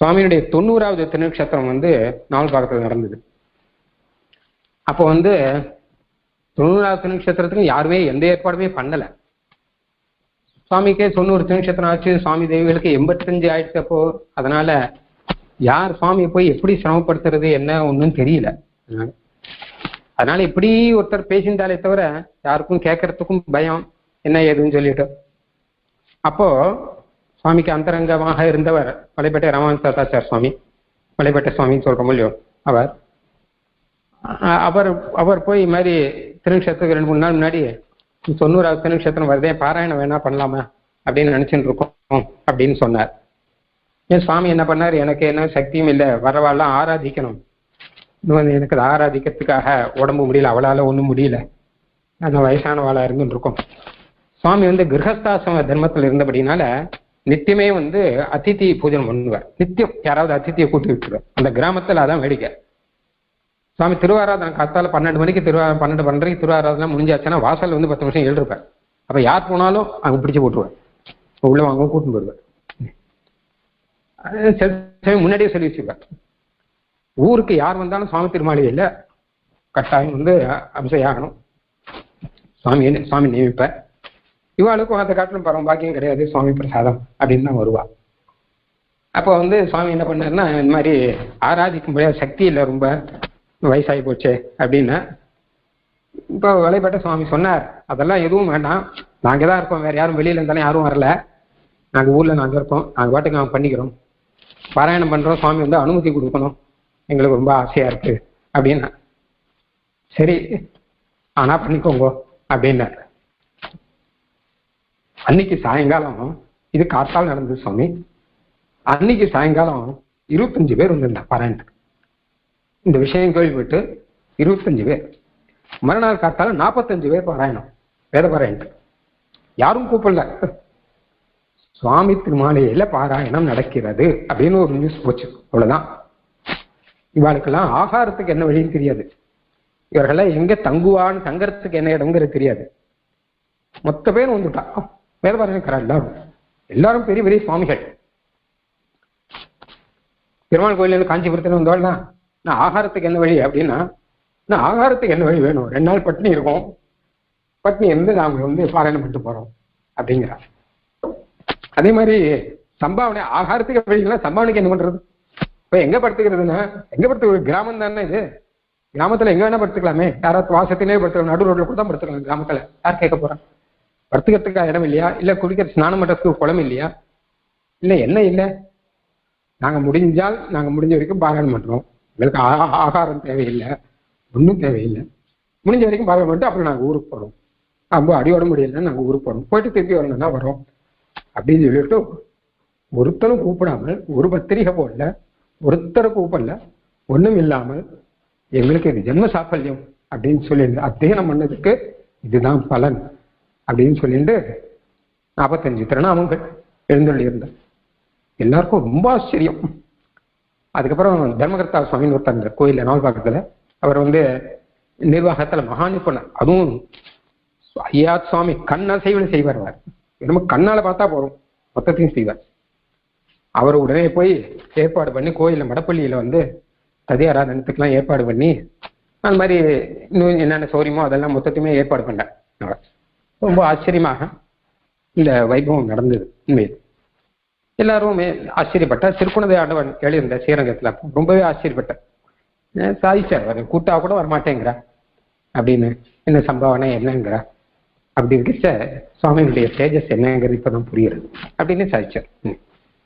சுவாமியினுடைய தொண்ணூறாவது திருநக்ஷத்திரம் வந்து நாவல்பாக்கத்தில் நடந்தது. அப்போ வந்து தொண்ணூறாவது திருநக்ஷத்திரத்துக்கு யாருமே எந்த ஏற்பாடுமே பண்ணல. சுவாமிக்கே தொண்ணூறு திருநக்ஷத்திரம் ஆச்சு சுவாமி தேவிகளுக்கு எண்பத்தஞ்சு ஆயிடுச்சு அப்போ. அதனால யார் சுவாமியை போய் எப்படி சிரமப்படுத்துறது என்ன ஒன்றும் தெரியல. அதனால அதனால இப்படி ஒருத்தர் பேசியிருந்தாலே தவிர யாருக்கும் கேட்கறதுக்கும் பயம் என்ன ஏதுன்னு சொல்லிட்டு. அப்போ சுவாமிக்கு அந்தரங்கமாக இருந்தவர் மலைப்பேட்டை ராமானந்த தாத்தாச்சார் சுவாமி மலைப்பேட்டை சுவாமின்னு சொல்றோம் இல்லையோ அவர். அவர் அவர் போய் இது மாதிரி திருநக்ஷத்துக்கு ரெண்டு மூணு நாள் முன்னாடி தொண்ணூறாவது திருநக்ஷத்திரம் வருதே பாராயணம் வேணா பண்ணலாமா அப்படின்னு நினைச்சுட்டு இருக்கோம் அப்படின்னு சொன்னார். ஏன் சுவாமி என்ன பண்ணார்? எனக்கு என்ன சக்தியும் இல்லை வரவாள்லாம் ஆராதிக்கணும். வந்து எனக்கு அதை ஆராதிக்கிறதுக்காக உடம்பு முடியல அவளால ஒன்றும் முடியல. அந்த வயசானவாளா இருந்துட்டு இருக்கோம் சுவாமி வந்து கிரகஸ்தாசம தர்மத்தில் இருந்தபடினால நித்தியமே வந்து அதித்தி பூஜனம் பண்ணுவார். நித்தியம் யாராவது அதித்தியை கூட்டி விட்டுருவார். அந்த கிராமத்துல அதான் வேடிக்கை. சுவாமி திருவாராதனை காத்தால பன்னெண்டு மணிக்கு திருவா பன்னெண்டு பன்னெண்டரைக்கு திருவாராதனை முடிஞ்சாச்சுன்னா வாசல் வந்து பத்து நிமிஷம் எழுதிருப்பார். அப்ப யார் போனாலும் அங்க பிடிச்சு போட்டுருவார். உள்ள வாங்க கூட்டிட்டு போயிடுவார். அது முன்னாடியே சொல்லி வச்சிருப்பார். ஊருக்கு யார் வந்தாலும் சுவாமி திருமாளிகையில் கட்டாயம் வந்து அம்சையாகணும் சுவாமி சுவாமி நியமிப்பார். இவாளுக்கும் அந்த காட்டிலும் பரம் பாக்கியம் கிடையாது சுவாமி பிரசாதம் அப்படின்னு தான் வருவா. அப்போ வந்து சுவாமி என்ன பண்ணாருன்னா இந்த மாதிரி ஆராதிக்கும் ஆராதிக்கும்படியா சக்தி இல்லை ரொம்ப வயசாகி போச்சு அப்படின்னு இப்போ வழிபட்ட சுவாமி சொன்னார் அதெல்லாம் எதுவும் வேண்டாம். நாங்கள் தான் இருக்கோம். வேற யாரும் வெளியில இருந்தாலும் யாரும் வரல. நாங்கள் ஊரில் நாங்கள் இருக்கோம். நாங்கள் பாட்டுக்கு நாங்கள் பண்ணிக்கிறோம். பாராயணம் பண்ணுறோம் சுவாமி வந்து அனுமதி கொடுக்கணும். எங்களுக்கு ரொம்ப ஆசையாக இருக்குது அப்படின்னா சரி ஆனால் பண்ணிக்கோங்க. அப்படின்னாரு. அன்னைக்கு சாயங்காலம் இது காத்தால் நடந்தது சுவாமி. அன்னைக்கு சாயங்காலம் இருபத்தஞ்சு பேர் வந்திருந்தாங்க பரண்ட் இந்த விஷயம் கேள்விப்பட்டு இருபத்தஞ்சு பேர். மறுநாள் காத்தால நாற்பத்தஞ்சு பேர் பாராயணம் வேத பாராயணம். யாரும் கூப்பிடல. சுவாமி திருமாலையில பாராயணம் நடக்கிறது அப்படின்னு ஒரு நியூஸ் போச்சு அவ்வளவுதான். இவாளுக்கெல்லாம் ஆகாரத்துக்கு என்ன வழின்னு தெரியாது. இவர்களெல்லாம் எங்க தங்குவான்னு தங்கறதுக்கு என்ன இடம்ங்கிறது தெரியாது. மொத்த பேரும் வந்துட்டா. வேதபாரணிக்கிறா எல்லாரும். எல்லாரும் பெரிய பெரிய சுவாமிகள். பெருமாள் கோயிலேருந்து காஞ்சிபுரத்துல வந்தோம்னா நான் ஆகாரத்துக்கு என்ன வழி அப்படின்னா நான் ஆகாரத்துக்கு என்ன வழி வேணும்? ரெண்டு நாள் பட்னி இருக்கும். பட்னி இருந்து நாங்கள் வந்து பாராயணம் பண்ணிட்டு போறோம் அப்படிங்கிறார். அதே மாதிரி சம்பாவனை ஆகாரத்துக்கு வழினா சம்பாவனைக்கு என்ன பண்றது? இப்போ எங்க படுத்துக்கிறதுன்னா எங்க படுத்து கிராமம் தானே இது? கிராமத்துல எங்க வேணா படுத்துக்கலாமே. யாராவது வாசத்திலே படுத்துக்கலாம் நடு ரோட்ல கூட தான் படுத்துக்கலாம் கிராமத்துல. யார் கேட்க போறான் படுத்துக்கிறதுக்கு இடம் இல்லையா? இல்ல குடிக்கிற ஸ்நானம் பண்றதுக்கு குளம் இல்லையா? இல்ல என்ன இல்லை? நாங்க முடிஞ்சால் நாங்க முடிஞ்ச வரைக்கும் பாராயணம் பண்றோம். எங்களுக்கு ஆகாரம் தேவையில்லை. ஒன்றும் தேவையில்லை. முடிஞ்ச வரைக்கும் பாராயணம் பண்ணிட்டு அப்புறம் நாங்கள் ஊருக்கு போறோம். ரொம்ப அடியோட முடியல நாங்கள் ஊருக்கு போறோம். போயிட்டு திருப்பி வரணும்னா வரோம். அப்படின்னு சொல்லிட்டு ஒருத்தரும் கூப்பிடாமல் ஒரு பத்திரிகை போடல ஒருத்தரை கூப்பிடல ஒன்றும் இல்லாமல் எங்களுக்கு இது ஜென்ம சாஃபல்யம் அப்படின்னு சொல்லியிருந்தேன் அத்தியனம் பண்ணதுக்கு இதுதான் பலன். அப்படின்னு சொல்லிட்டு நாற்பத்தஞ்சு திருநாமங்கள் எழுந்தள்ளி எல்லாருக்கும் ரொம்ப ஆச்சரியம். அதுக்கப்புறம் தர்மகர்த்தா சுவாமின்னு ஒருத்தர் இருந்தார் கோயில்ல நாவல்பாக்கத்துல அவர் வந்து நிர்வாகத்துல மகா நிபுணர் அதுவும் ஐயா சுவாமி கண் அசைவில் செய்வார் அவர். நம்ம கண்ணால பார்த்தா போறோம் மொத்தத்தையும் செய்வார். அவர் உடனே போய் ஏற்பாடு பண்ணி கோயிலில் மடப்பள்ளியில வந்து ததியாராதனத்துக்கெல்லாம் ஏற்பாடு பண்ணி அந்த மாதிரி இன்னும் என்னென்ன சௌரியமோ அதெல்லாம் மொத்தத்தையுமே ஏற்பாடு பண்ணேன் ரொம்ப ஆச்சரியமாக இந்த வைபவம் நடந்தது உண்மையில். எல்லாரும் ஆச்சரியப்பட்ட திருக்குணதை ஆண்டவன் எழுதியிருந்த ஸ்ரீரங்கத்துல. ரொம்பவே ஆச்சரியப்பட்டேன் சாதிச்சார் அவர் கூட்டா கூட வரமாட்டேங்கிறா. அப்படின்னு என்ன சம்பாவனை என்னங்கிறா. அப்படி இருக்க சுவாமியினுடைய தேஜஸ் என்னங்கிறது இப்பதான் புரியுறது அப்படின்னு சாதிச்சார். ம்.